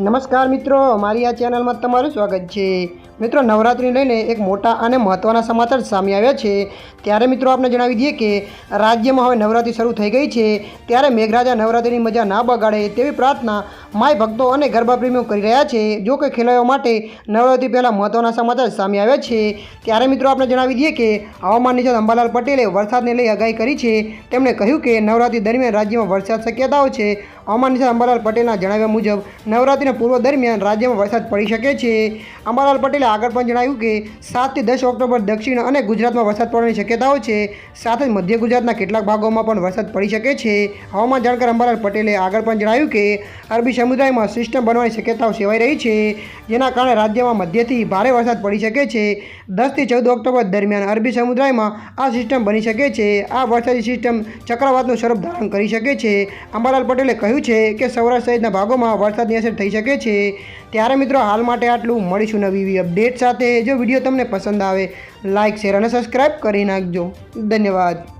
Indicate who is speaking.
Speaker 1: નમસ્કાર મિત્રો મારી આ ચેનલમાં તમારું સ્વાગત છે. મિત્રો નવરાત્રિને લઈને એક મોટા અને મહત્ત્વના સમાચાર સામે આવ્યા છે. ત્યારે મિત્રો આપણે જણાવી દઈએ કે રાજ્યમાં હવે નવરાત્રિ શરૂ થઈ ગઈ છે. ત્યારે મેઘરાજા નવરાત્રિની મજા ના બગાડે તેવી પ્રાર્થના માય ભક્તો અને ગરબાપ્રેમીઓ કરી રહ્યા છે. જો કે ખેલાડીઓ માટે નવરાત્રિ પહેલાં મહત્ત્વના સમાચાર સામે આવ્યા છે. ત્યારે મિત્રો આપણે જણાવી દઈએ કે હવામાન નિષ્ણાત અંબાલાલ પટેલે વરસાદને લઈ આગાહી કરી છે. તેમણે કહ્યું કે નવરાત્રિ દરમિયાન રાજ્યમાં વરસાદ શક્યતાઓ છે. હવામાન નિષ્ણાત અંબાલાલ પટેલના જણાવ્યા મુજબ, નવરાત્રિના પૂર્વ દરમિયાન રાજ્યમાં વરસાદ પડી શકે છે. અંબાલાલ પટેલે આગળ પણ જણાવ્યું કે સાતથી દસ ઓક્ટોબર દક્ષિણ અને ગુજરાતમાં વરસાદ પડવાની શક્યતાઓ છે. સાથે જ મધ્ય ગુજરાતના કેટલાક ભાગોમાં પણ વરસાદ પડી શકે છે. હવામાન જાણકાર અંબાલાલ પટેલે આગળ પણ જણાવ્યું કે અરબી સમુદાયમાં સિસ્ટમ બનવાની શક્યતાઓ સેવાઈ રહી છે. જેના કારણે રાજ્યમાં મધ્યથી ભારે વરસાદ પડી શકે છે. દસથી ચૌદ ઓક્ટોબર દરમિયાન અરબી સમુદાયમાં આ સિસ્ટમ બની શકે છે. આ વરસાદી સિસ્ટમ ચક્રવાતનું સ્વરૂપ ધારણ કરી શકે છે. અંબાલાલ પટેલે કહ્યું છે કે સૌરાષ્ટ્ર સહિતના ભાગોમાં વરસાદની અસર થઈ શકે છે. ત્યારે મિત્રો, હાલ માટે આટલું. મળીશું નવી એવી અપડેટ સાથે જો વીડિયો તમને પસંદ આવે લાઇક શેર અને સબસ્ક્રાઈબ કરી નાખજો. ધન્યવાદ.